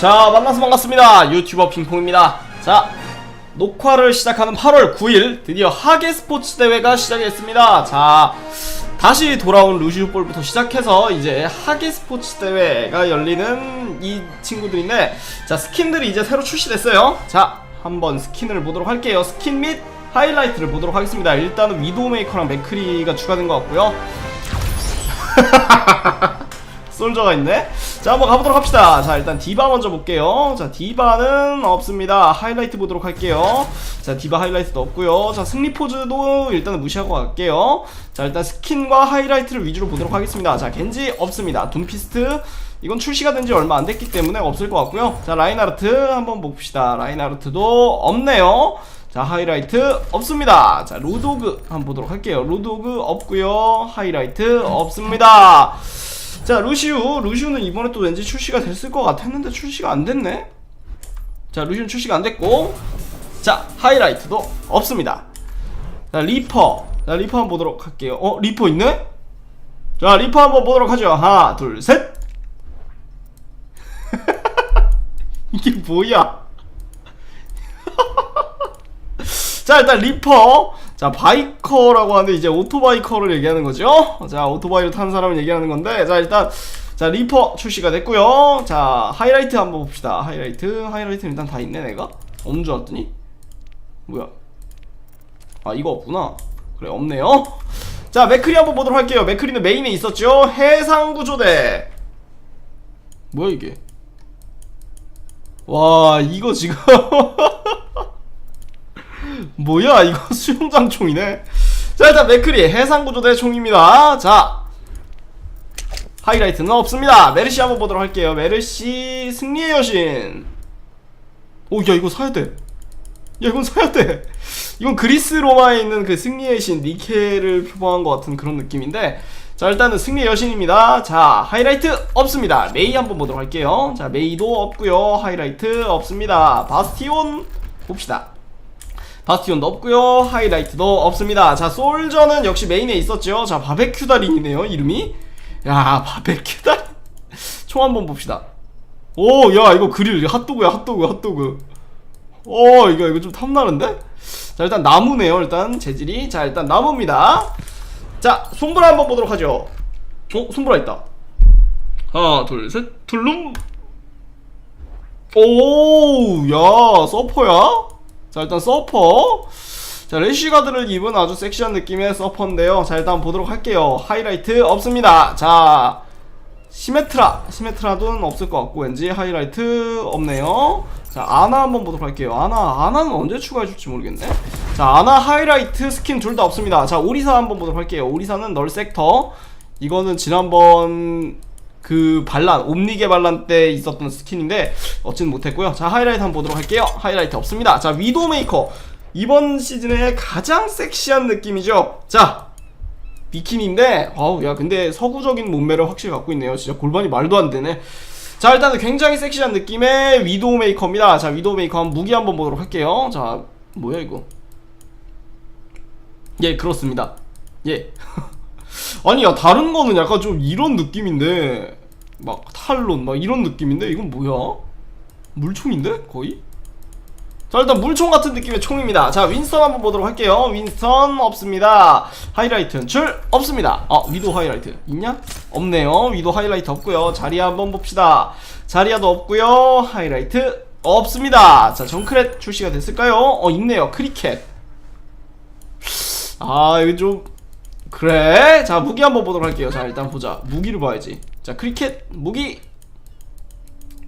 자 만나서 반갑습니다. 유튜버 핑퐁입니다. 자 녹화를 시작하는 8월 9일 드디어 하계 스포츠 대회가 시작했습니다. 자 다시 돌아온 루시우볼부터 시작해서 이제 하계 스포츠 대회가 열리는 이 친구들인데 자 스킨들이 이제 새로 출시됐어요. 자 한번 스킨을 보도록 할게요. 스킨 및 하이라이트를 보도록 하겠습니다. 일단은 위도우메이커랑 맥크리가 추가된 것 같고요. 솔저가 있네. 자, 한번 가보도록 합시다. 자, 일단 디바 먼저 볼게요. 자, 디바는 없습니다. 하이라이트 보도록 할게요. 자, 디바 하이라이트도 없고요. 자, 승리 포즈도 일단은 무시하고 갈게요. 자, 일단 스킨과 하이라이트를 위주로 보도록 하겠습니다. 자, 겐지 없습니다. 둠피스트 이건 출시가 된 지 얼마 안 됐기 때문에 없을 것 같고요. 자, 라인하르트 한번 봅시다. 라인하르트도 없네요. 자 하이라이트 없습니다 자 로도그 한번 보도록 할게요 로도그 없고요 하이라이트 없습니다 자 루시우. 루시우는 이번에 또 왠지 출시가 됐을 것 같았는데 출시가 안 됐네. 자 루시우는 출시가 안 됐고. 자 하이라이트도 없습니다. 자 리퍼. 자 리퍼 한번 보도록 할게요. 어 리퍼 있네? 자 리퍼 한번 보도록 하죠. 하나 둘셋. 이게 뭐야? 자 일단 리퍼 자 바이커라고 하는데 이제 오토바이커를 얘기하는 거죠? 자 오토바이를 타는 사람을 얘기하는 건데 자 일단 자 리퍼 출시가 됐고요. 자 하이라이트 한번 봅시다. 하이라이트. 하이라이트는 일단 다 있네 내가? 없는 줄 알았더니? 뭐야? 아 이거 없구나. 그래 없네요. 자 맥크리 한번 보도록 할게요. 맥크리는 메인에 있었죠? 해상구조대. 뭐야 이게? 와 이거 지금 뭐야 이거 수영장 총이네. 자 일단 맥크리 해상구조대 총입니다. 자 하이라이트는 없습니다. 메르시 한번 보도록 할게요. 메르시 승리의 여신. 오 야 이거 사야돼. 야 이건 사야돼. 이건 그리스 로마에 있는 그 승리의 신 니케를 표방한 것 같은 그런 느낌인데 자 일단은 승리의 여신입니다. 자 하이라이트 없습니다. 메이 한번 보도록 할게요. 자 메이도 없고요. 하이라이트 없습니다. 바스티온 봅시다 바스티온도 없고요. 하이라이트도 없습니다. 자 솔저는 역시 메인에 있었죠. 자 바베큐 달인이네요 이름이. 야 바베큐 달인. 총 한번 봅시다. 오 야 이거 그릴 핫도그야 핫도그 핫도그. 어 이거 이거 좀 탐나는데? 자 일단 나무네요 일단 재질이. 자 일단 나무입니다. 자 손브라 한번 보도록 하죠. 어 손브라 있다. 하나 둘셋. 둘룸. 오야 서퍼야 자 일단 서퍼. 자 래쉬가드를 입은 아주 섹시한 느낌의 서퍼인데요. 자 일단 보도록 할게요. 하이라이트 없습니다. 자 시메트라. 시메트라도 없을 것 같고 왠지 하이라이트 없네요. 자 아나 한번 보도록 할게요. 아나 아나는 언제 추가해줄지 모르겠네. 자 아나 하이라이트 스킨 둘 다 없습니다. 자 오리사 한번 보도록 할게요. 오리사는 널 섹터. 이거는 지난번 그 반란 옴니게 반란 때 있었던 스킨인데 얻지는 못했고요. 자 하이라이트 한번 보도록 할게요. 하이라이트 없습니다. 자 위도메이커. 이번 시즌의 가장 섹시한 느낌이죠. 자 비키니인데 어우 야 근데 서구적인 몸매를 확실히 갖고 있네요. 진짜 골반이 말도 안 되네. 자 일단은 굉장히 섹시한 느낌의 위도우 메이커입니다. 자 위도우 메이커 한 무기 한번 보도록 할게요. 자 뭐야 이거? 예 그렇습니다. 예 아니 야 다른 거는 약간 좀 이런 느낌인데 막 탈론 막 이런 느낌인데? 이건 뭐야? 물총인데? 거의? 자 일단 물총 같은 느낌의 총입니다. 자 윈스턴 한번 보도록 할게요. 윈스턴 없습니다. 하이라이트 연출 없습니다. 아 위도 하이라이트. 있냐? 없네요. 위도 하이라이트 없고요. 자리야 한번 봅시다. 자리야도 없고요. 하이라이트 없습니다. 자 정크렛 출시가 됐을까요? 어 있네요. 크리켓. 아 이거 좀 그래. 자 무기 한번 보도록 할게요. 자 일단 보자. 무기를 봐야지. 자 크리켓 무기.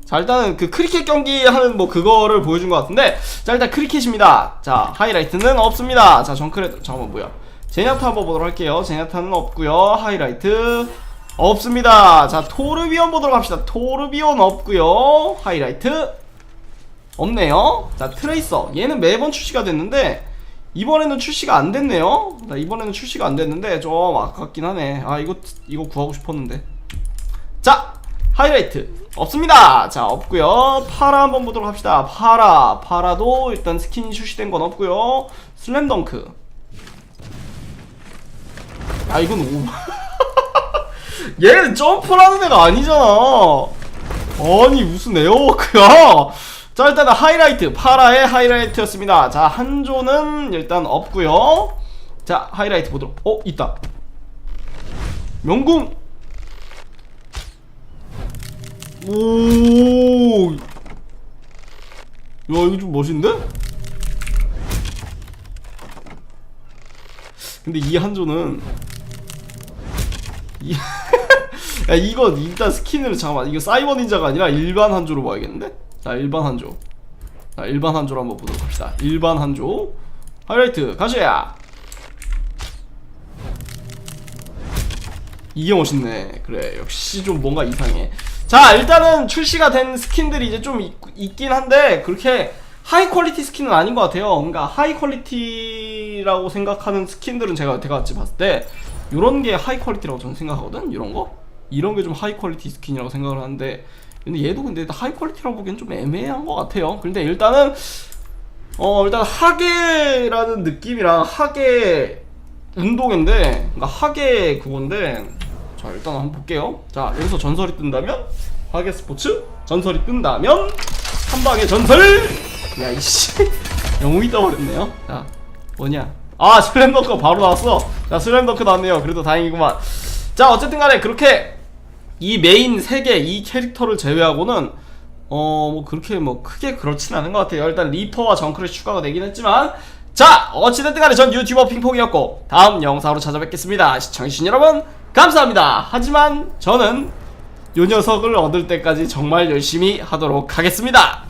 자 일단은 그 크리켓 경기 하는 뭐 그거를 보여준 것 같은데. 자 일단 크리켓입니다. 자 하이라이트는 없습니다. 자 정크레 잠깐만 뭐야 제냐타 한번 보도록 할게요. 제냐타는 없고요. 하이라이트 없습니다. 자 토르비온 보도록 합시다. 토르비온 없고요. 하이라이트 없네요. 자 트레이서. 얘는 매번 출시가 됐는데 이번에는 출시가 안 됐네요. 자 이번에는 출시가 안 됐는데 좀 아깝긴 하네. 아 이거 이거 구하고 싶었는데. 자 하이라이트. 없습니다. 자 없고요. 파라 한번 보도록 합시다. 파라. 파라도 일단 스킨이 출시된 건 없고요. 슬램덩크. 아 이건 오. 얘는 점프를 하는 애가 아니잖아. 어 아니 무슨 에어워크야 자 일단은 하이라이트 파라의 하이라이트였습니다 자 한조는 일단 없고요 자 하이라이트 보도록 어 있다 명궁 오. 야 이거 좀 멋있는데? 근데 이 한조는 이 야 이거 일단 스킨을 잠깐만 이거 사이버 닌자가 아니라 일반 한조로 봐야겠는데? 자 일반 한조. 자 일반 한조로 한번 보도록 합시다. 일반 한조. 하이라이트 가시야! 이게 멋있네. 그래 역시 좀 뭔가 이상해. 자 일단은 출시가 된 스킨들이 이제 좀 있, 있긴 한데 그렇게 하이 퀄리티 스킨은 아닌 것 같아요. 그러니까 하이 퀄리티라고 생각하는 스킨들은 제가 여태까지 봤을 때 이런 게 하이 퀄리티라고 저는 생각하거든? 이런 거? 이런 게 좀 하이 퀄리티 스킨이라고 생각을 하는데 근데 얘도 근데 하이 퀄리티라고 보기엔 좀 애매한 것 같아요. 근데 일단은 어 일단 하계라는 느낌이랑 하계 운동인데 그러니까 하계 그건데 자 일단 한번 볼게요. 자 여기서 전설이 뜬다면 하계 스포츠 전설이 뜬다면 한 방에 전설! 야 이씨. 영웅이 떠버렸네요. 자 뭐냐. 아 슬램덩크 바로 나왔어. 자 슬램덩크 나왔네요. 그래도 다행이구만. 자 어쨌든 간에 그렇게 이 메인 3개 이 캐릭터를 제외하고는 어 뭐 그렇게 뭐 크게 그렇진 않은 것 같아요. 일단 리퍼와 정크를 추가가 되긴 했지만 자 어찌됐든 간에 전 유튜버 핑퐁이었고 다음 영상으로 찾아뵙겠습니다. 시청해주신 여러분 감사합니다. 하지만 저는 요 녀석을 얻을 때까지 정말 열심히 하도록 하겠습니다